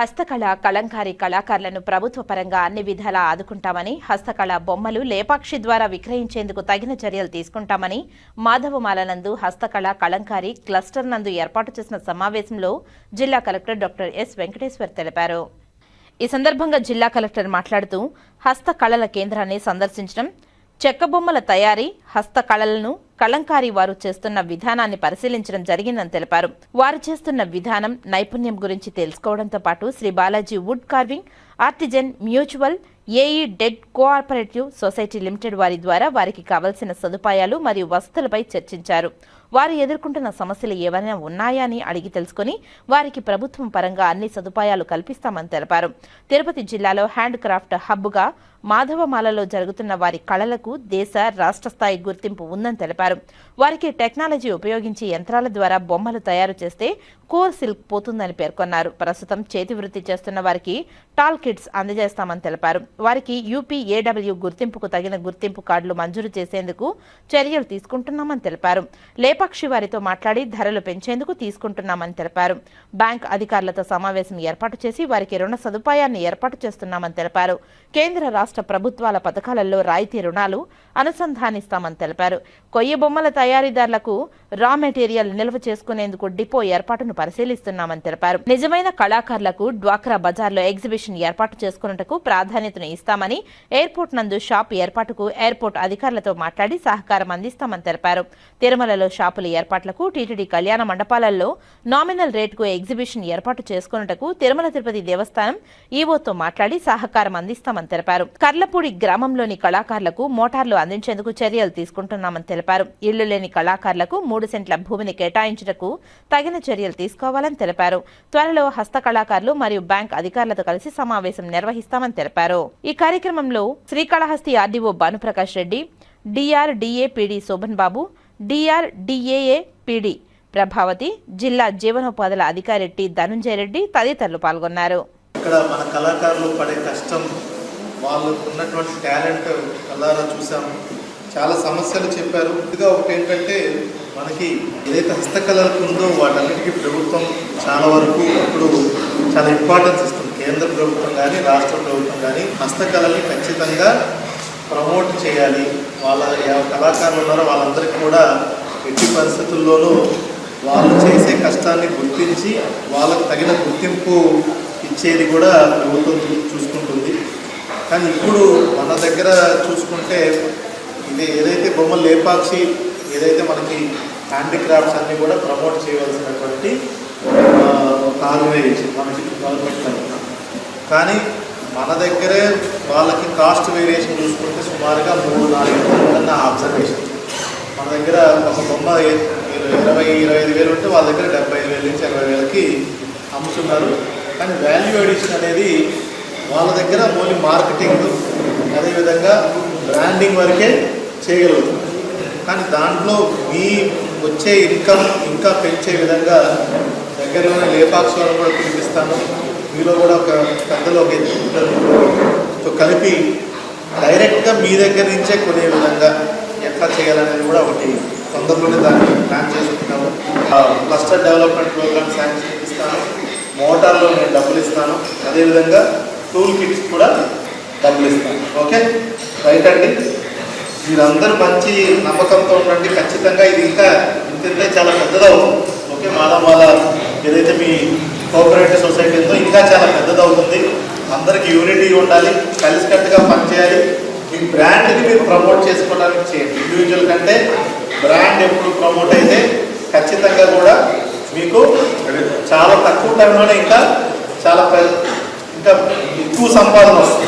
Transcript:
హస్తకళ కలంకారీ కళాకారులను ప్రభుత్వ పరంగా అన్ని విధాలా ఆదుకుంటామని హస్తకళ బొమ్మలు లేపాక్షి ద్వారా విక్రయించేందుకు తగిన చర్యలు తీసుకుంటామని మాధవమాల నందు హస్తకళ కళంకారి క్లస్టర్ నందు ఏర్పాటు చేసిన సమావేశంలో జిల్లా కలెక్టర్ డాక్టర్ ఎస్ వెంకటేశ్వర్ తెలిపారు. ఈ సందర్భంగా జిల్లా కలెక్టర్ మాట్లాడుతూ హస్తకళల కేంద్రాన్ని సందర్శించడం చెక్క బొమ్మల తయారీ హస్తకళలను కళంకారి వారు చేస్తున్న విధానాన్ని పరిశీలించడం జరిగిందని తెలిపారు. వారు చేస్తున్న విధానం నైపుణ్యం గురించి తెలుసుకోవడంతో పాటు Sri Balaji wood carving artisan mutual aided cooperative society limited వారి ద్వారా వారికి కావలసిన సదుపాయాలు మరియు వసతులపై చర్చించారు. వారు ఎదుర్కొంటున్న సమస్యలు ఏవైనా ఉన్నాయా అని అడిగి తెలుసుకుని వారికి ప్రభుత్వం పరంగా అన్ని సదుపాయాలు కల్పిస్తామని తెలిపారు. తిరుపతి జిల్లాలో హ్యాండ్ క్రాఫ్ట్ హబ్గా మాధవమాలలో జరుగుతున్న వారి కళలకు దేశ రాష్ట్ర స్థాయి గుర్తింపు ఉందని తెలిపారు. వారికి టెక్నాలజీ ఉపయోగించి యంత్రాల ద్వారా బొమ్మలు తయారు చేస్తే కోర్ సిల్క్ పోతుందని పేర్కొన్నారు. ప్రస్తుతం చేతి వృత్తి చేస్తున్న వారికి టాల్ కిట్స్ అందజేస్తామని తెలిపారు. వారికి యూపీఏడబ్ల్యూ గుర్తింపుకు తగిన గుర్తింపు కార్డులు మంజూరు చేసేందుకు చర్యలు తీసుకుంటున్నామని తెలిపారు. లేపాక్షి వారితో మాట్లాడి ధరలు పెంచేందుకు తీసుకుంటున్నామని తెలిపారు. బ్యాంక్ అధికారులతో సమావేశం ఏర్పాటు చేసి వారికి రుణ సదుపాయాన్ని ఏర్పాటు చేస్తున్నామని తెలిపారు. కేంద్ర రాష్ట్ర ప్రభుత్వాల పథకాలలో రాయితీ రుణాలు అనుసంధానిస్తామని తెలిపారు. కొయ్య బొమ్మల తయారీదారులకు రా మెటీరియల్ నిల్వ చేసుకునేందుకు డిపో ఏర్పాటును పరిశీలిస్తున్నామని తెలిపారు. నిజమైన కళాకారులకు డ్వాక్రా బజార్లో ఎగ్జిబిషన్ ఏర్పాటు చేసుకున్నట్టుకు ప్రాధాన్యతను ఇస్తామని ఎయిర్పోర్ట్ నందు షాప్ ఏర్పాటుకు ఎయిర్పోర్ట్ అధికారులతో మాట్లాడి సహకారం అందిస్తామని తెలిపారు. తిరుమలలో షాపుల ఏర్పాట్లకు టీటీడీ కళ్యాణ మండపాలలో నామినల్ రేటుకు ఎగ్జిబిషన్ ఏర్పాటు చేసుకున్నట్టుకు తిరుమల తిరుపతి దేవస్థానం ఈవోతో మాట్లాడి సహకారం అందిస్తామని తెలిపారు. కర్లపూడి గ్రామంలోని కళాకారులకు మోటార్లు అందించేందుకు చర్యలు తీసుకుంటున్నామని తెలిపారు. ఇళ్ళు లేని కళాకారులకు మూడు సెంట్ల భూమిని కేటాయించుటకు తగిన చర్యలు తీసుకోవాలని తెలిపారు. త్వరలో హస్త కళాకారులు మరియు బ్యాంక్ అధికారులతో కలిసి సమావేశం నిర్వహిస్తామని తెలిపారు. ఈ కార్యక్రమంలో Srikalahasti RDO Bhanuprakash Reddy DRDA PD Shobhan Babu DRDA APD Prabhavati జిల్లా జీవనోపాధుల అధికారి టి ధనుంజయ రెడ్డి తదితరులు పాల్గొన్నారు. ఇక్కడ మన కళాకారులు పడే కష్టం వాళ్ళు ఉన్నటువంటి టాలెంట్ కళ్ళారా చూసాము చాలా సమస్యలు చెప్పారు. ఇదిగా ఒకటి ఏంటంటే మనకి ఏదైతే హస్తకళలకు ఉందో వాటన్నిటికీ ప్రభుత్వం చాలా వరకు ఇప్పుడు చాలా ఇంపార్టెన్స్ ఇస్తుంది. కేంద్ర ప్రభుత్వం కానీ రాష్ట్ర ప్రభుత్వం కానీ హస్తకళల్ని ఖచ్చితంగా ప్రమోట్ చేయాలి. వాళ్ళ కళాకారులు ఉన్నారో వాళ్ళందరికీ కూడా ఎట్టి పరిస్థితుల్లోనూ వాళ్ళు చేసే కష్టాన్ని గుర్తించి వాళ్ళకు తగిన గుర్తింపు ఇచ్చేది కూడా ప్రభుత్వం చూసుకుంటుంది. కానీ ఇప్పుడు మన దగ్గర చూసుకుంటే ఇది ఏదైతే బొమ్మలు లేపాక్షి ఏదైతే మనకి హ్యాండిక్రాఫ్ట్స్ అన్నీ కూడా ప్రమోట్ చేయవలసినటువంటి ఒక ఆర్గనైజేషన్ మనకి గవర్నమెంట్ తరఫున కానీ మన దగ్గరే వాళ్ళకి కాస్ట్ వేరియేషన్ చూసుకుంటే సుమారుగా మూడు నాలుగు వందల నా అబ్జర్వేషన్ మన దగ్గర ఒక బొమ్మ ఇరవై ఇరవై ఐదు వేలు ఉంటే వాళ్ళ దగ్గర డెబ్బై ఐదు వేల నుంచి అరవై వేలకి అమ్ముతున్నారు. కానీ వాల్యూ ఎడిషన్ అనేది వాళ్ళ దగ్గర ఓన్లీ మార్కెటింగ్ అదేవిధంగా బ్రాండింగ్ వరకే చేయగలుగుతాం. కానీ దాంట్లో మీ వచ్చే ఇన్కమ్ ఇంకా పెంచే విధంగా దగ్గరలోనే లేపాక్షలను కూడా పిలిపిస్తాను. మీలో కూడా ఒక పెద్దలోకి ఒక కలిపి డైరెక్ట్గా మీ దగ్గర నుంచే కొనే విధంగా ఎట్లా చేయాలనేది కూడా ఒకటి తొందరలోనే దాన్ని ప్లాన్ చేసుకుంటాము. క్లస్టర్ డెవలప్మెంట్ ప్రోగ్రామ్ శాంక్షన్ ఇస్తాను మోటార్లో నేను డబ్బులు ఇస్తాను. అదేవిధంగా టూల్ కిట్స్ కూడా డబ్బులు ఇస్తాం ఓకే? రైట్ అండి. మీరందరూ మంచి నమ్మకంతో ఉండండి. ఖచ్చితంగా ఇది ఇంకా ఇంతే చాలా పెద్దదవుతుంది ఓకే? మాలా మాలా ఏదైతే మీ కోఆపరేటివ్ సొసైటీ ఉందో ఇంకా చాలా పెద్దదవుతుంది. అందరికి యూనిటీ ఉండాలి. కలిసికట్టుగా పనిచేయాలి. మీ బ్రాండ్ని మీరు ప్రమోట్ చేసుకోవడానికి చేయండి. ఇండివిజువల్ కంటే బ్రాండ్ ఎప్పుడు ప్రమోట్ అయితే ఖచ్చితంగా కూడా మీకు చాలా తక్కువ టైంలోనే ఇంకా చాలా ఇంకా ఎక్కువ సంపాదన వస్తుంది.